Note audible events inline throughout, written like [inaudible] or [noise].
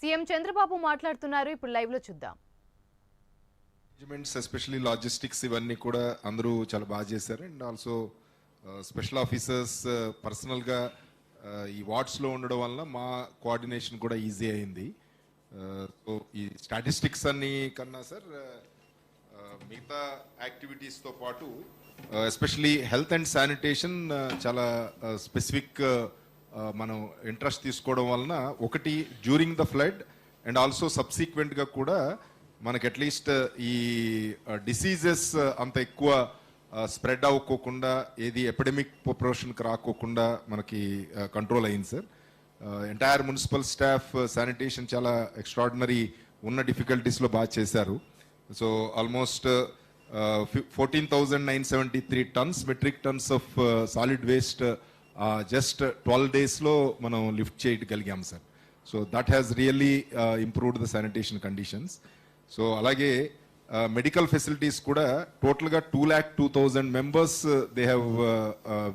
CM Chandrababu మాట్లాడుతున్నారు. ఇప్పుడు లైవ్లో చూద్దాం. మేనేజ్మెంట్స్ ఎస్పెషల్లీ లాజిస్టిక్స్ ఇవన్నీ కూడా అందరూ చాలా బాగా చేశారు. అండ్ ఆల్సో స్పెషల్ ఆఫీసర్స్ పర్సనల్గా ఈ వార్డ్స్లో ఉండడం వల్ల మా కోఆర్డినేషన్ కూడా ఈజీ అయింది. Uh, సో ఈ స్టాటిస్టిక్స్ అన్ని కన్నా సార్ uh, uh, మిగతా యాక్టివిటీస్తో పాటు ఎస్పెషలీ హెల్త్ అండ్ శానిటేషన్ చాలా స్పెసిఫిక్ మనం ఇంట్రెస్ట్ తీసుకోవడం వలన ఒకటి during the flood and also సబ్సీక్వెంట్గా కూడా మనకి అట్లీస్ట్ ఈ డిసీజెస్ అంత ఎక్కువ స్ప్రెడ్ అవ్వకోకుండా ఏది ఎపిడమిక్ ప్రొపోర్షన్కి రాకోకుండా మనకి కంట్రోల్ అయింది sir. Entire municipal staff sanitation చాలా ఎక్స్ట్రాడినరీ ఉన్న డిఫికల్టీస్లో బాగా చేశారు. So almost fourteen thousand nine seventy three tons metric tons of solid waste just twelve డేస్లో మనం లిఫ్ట్ చేయగలిగాం sir. So that has really improved the sanitation conditions so అలాగే medical facilities కూడా టోటల్గా two lakh two thousand members they have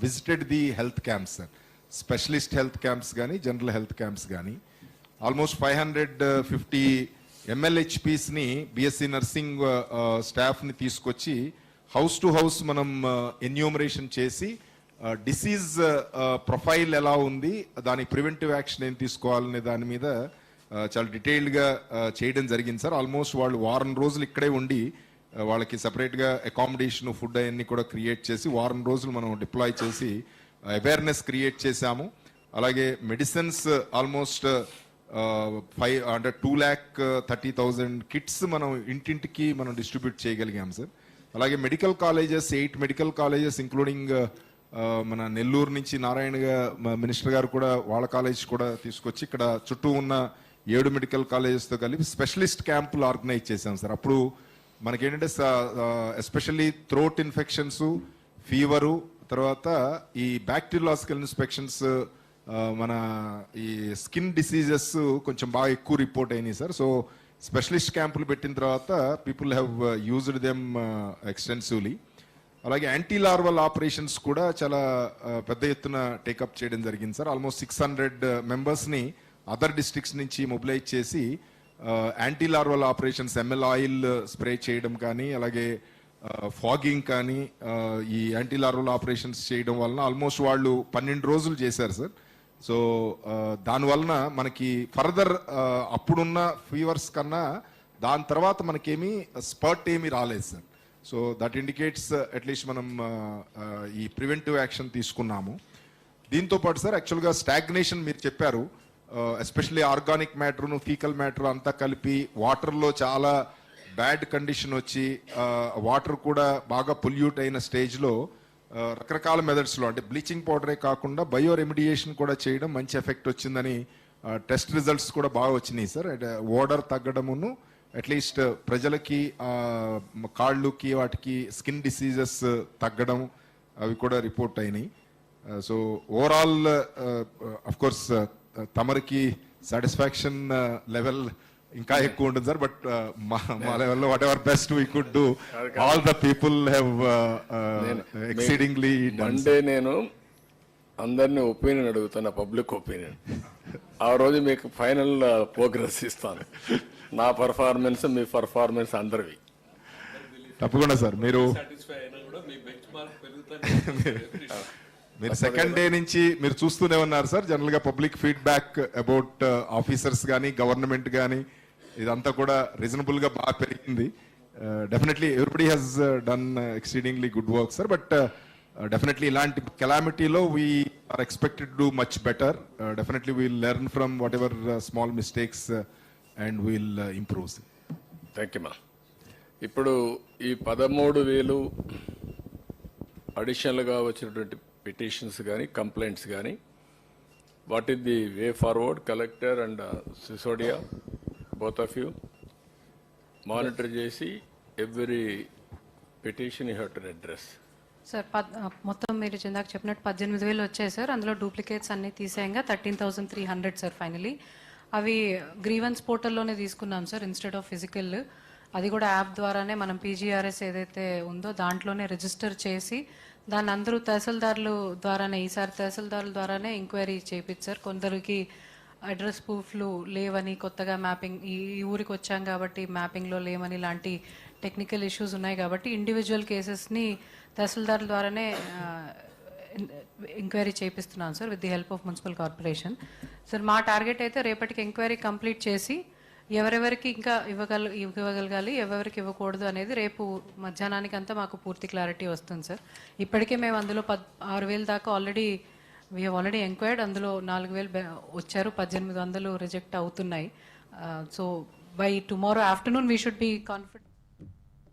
visited the health camps sir. Specialist health camps కానీ general health camps కానీ almost five hundred fifty ఎంఎల్హెచ్పిస్ని BSc nursing స్టాఫ్ని తీసుకొచ్చి house to house మనం enumeration చేసి డిసీజ్ ప్రొఫైల్ ఎలా ఉంది దాని ప్రివెంటివ్ యాక్షన్ ఏం తీసుకోవాలనే దాని మీద చాలా డీటెయిల్డ్గా చేయడం జరిగింది సార్. ఆల్మోస్ట్ వాళ్ళు వారం రోజులు ఇక్కడే ఉండి వాళ్ళకి సపరేట్గా అకామిడేషన్ ఫుడ్ అవన్నీ కూడా క్రియేట్ చేసి వారం రోజులు మనం డిప్లాయ్ చేసి అవేర్నెస్ క్రియేట్ చేశాము. అలాగే మెడిసిన్స్ ఆల్మోస్ట్ ఫైవ్ అంటే two lakh thirty thousand kits మనం ఇంటింటికి మనం డిస్ట్రిబ్యూట్ చేయగలిగాం సార్. అలాగే medical colleges eight medical colleges including మన నెల్లూరు నుంచి నారాయణగా మినిస్టర్ గారు కూడా వాళ్ళ కాలేజ్ కూడా తీసుకొచ్చి ఇక్కడ చుట్టూ ఉన్న ఏడు మెడికల్ కాలేజెస్తో కలిపి స్పెషలిస్ట్ క్యాంపులు ఆర్గనైజ్ చేశాం సార్. అప్పుడు మనకేంటంటే ఎస్పెషల్లీ థ్రోట్ ఇన్ఫెక్షన్స్ ఫీవరు తర్వాత ఈ బ్యాక్టీరియాలజికల్ ఇన్స్పెక్షన్స్ మన ఈ స్కిన్ డిసీజెస్ కొంచెం బాగా ఎక్కువ రిపోర్ట్ అయినాయి సార్. సో స్పెషలిస్ట్ క్యాంపులు పెట్టిన తర్వాత people have used them extensively అలాగే యాంటీ లార్వల్ ఆపరేషన్స్ కూడా చాలా పెద్ద ఎత్తున టేకప్ చేయడం జరిగింది సార్. ఆల్మోస్ట్ సిక్స్ హండ్రెడ్ మెంబర్స్ని అదర్ డిస్ట్రిక్ట్స్ నుంచి మొబిలైజ్ చేసి anti larval operations ML oil spray చేయడం కానీ అలాగే ఫాగింగ్ కానీ ఈ యాంటీ లార్వల్ ఆపరేషన్స్ చేయడం వలన ఆల్మోస్ట్ వాళ్ళు పన్నెండు రోజులు చేశారు సార్. సో దానివలన మనకి ఫర్దర్ అప్పుడున్న ఫీవర్స్ కన్నా దాని తర్వాత మనకేమీ స్పర్ట్ ఏమీ రాలేదు sir. So that indicates at least మనం uh, uh, ఈ ప్రివెంటివ్ యాక్షన్ తీసుకున్నాము. దీంతో పాటు సార్ యాక్చువల్గా స్టాగ్నేషన్ మీరు చెప్పారు. ఎస్పెషల్లీ ఆర్గానిక్ మ్యాటర్ను ఫీకల్ మ్యాటర్ అంతా కలిపి వాటర్లో చాలా బ్యాడ్ కండిషన్ వచ్చి uh, వాటర్ కూడా బాగా పొల్యూట్ అయిన స్టేజ్లో రకరకాల మెథడ్స్లో అంటే బ్లీచింగ్ పౌడరే కాకుండా బయో రెమిడియేషన్ కూడా చేయడం మంచి ఎఫెక్ట్ వచ్చిందని టెస్ట్ రిజల్ట్స్ కూడా బాగా వచ్చినాయి సార్. ఓడర్ తగ్గడమును అట్లీస్ట్ ప్రజలకి ఆ, కాళ్ళుకి వాటికి స్కిన్ డిసీజెస్ తగ్గడం అవి కూడా రిపోర్ట్ అయినాయి. సో ఓవరాల్ అఫ్ కోర్స్ తమరికి సాటిస్ఫాక్షన్ లెవెల్ ఇంకా ఎక్కువ ఉంటుంది సార్. బట్ మా మా లెవెల్లో whatever best we could do all the people have exceedingly Monday నేను అందరినీ ఒపీనియన్ అడుగుతున్నా పబ్లిక్ ఒపీనియన్ [laughs] ఆ రోజు మీకు ఫైనల్ ప్రోగ్రెస్ ఇస్తాను. [laughs] నా పర్ఫార్మెన్స్ మీ పర్ఫార్మెన్స్ అందరివి. తప్పకుండా సార్ మీరు సాటిస్ఫై అయినా కూడా మీ బెంచ్ మార్క్ పెరుగుతానే మీరు సెకండ్ డే నుంచి మీరు చూస్తూనే ఉన్నారు సార్ జనరల్గా పబ్లిక్ ఫీడ్బ్యాక్ అబౌట్ ఆఫీసర్స్ కానీ గవర్నమెంట్ కానీ ఇదంతా కూడా రీజనబుల్గా బాగా పెరిగింది. Definitely everybody has done exceedingly good work sir but definitely ఇలాంటి కెలామిటీలో we are expected do much better definitely we'll learn from whatever small mistakes and we'll improve thank you మా ఇప్పుడు ఈ పదమూడు వేలు అడిషనల్గా వచ్చినటువంటి పిటిషన్స్ కానీ కంప్లైంట్స్ కానీ what is the way forward collector and Sisodia both of you monitor చేసి every petition you have to address sir పద్ మొత్తం మీరు ఇందాక చెప్పినట్టు పద్దెనిమిది వేలు వచ్చాయి సార్ అందులో డూప్లికేట్స్ అన్ని తీసేయంగా thirteen thousand three hundred sir finally అవి గ్రీవెన్స్ పోర్టల్లోనే తీసుకున్నాం సార్ ఇన్స్టెడ్ ఆఫ్ ఫిజికల్ అది కూడా యాప్ ద్వారానే మనం పీజీఆర్ఎస్ ఏదైతే ఉందో దాంట్లోనే రిజిస్టర్ చేసి దాన్ని అందరూ తహసీల్దారులు ద్వారానే ఈసారి తహసీల్దారుల ద్వారానే ఎంక్వైరీ చేయించారు కొందరికి అడ్రస్ ప్రూఫ్లు లేవని కొత్తగా మ్యాపింగ్ ఈ ఊరికి వచ్చాం కాబట్టి మ్యాపింగ్లో లేవని లాంటి టెక్నికల్ ఇష్యూస్ ఉన్నాయి కాబట్టి ఇండివిజువల్ కేసెస్ని తహసీల్దార్ల ద్వారానే enquiry చేపిస్తున్నాను sir with the help of municipal corporation sir మా టార్గెట్ అయితే రేపటికి ఎంక్వైరీ కంప్లీట్ చేసి ఎవరెవరికి ఇంకా ఇవ్వగల ఇవ్వగలగాలి ఎవరెవరికి ఇవ్వకూడదు అనేది రేపు మధ్యాహ్నానికి అంతా మాకు పూర్తి క్లారిటీ వస్తుంది సార్ ఇప్పటికే మేము అందులో పద్ ఆరు వేలు దాకా ఆల్రెడీ వీ ఆల్రెడీ ఎంక్వైర్డ్ అందులో నాలుగు వేలు వచ్చారు పద్దెనిమిది వందలు రిజెక్ట్ అవుతున్నాయి. So by tomorrow afternoon we should be confident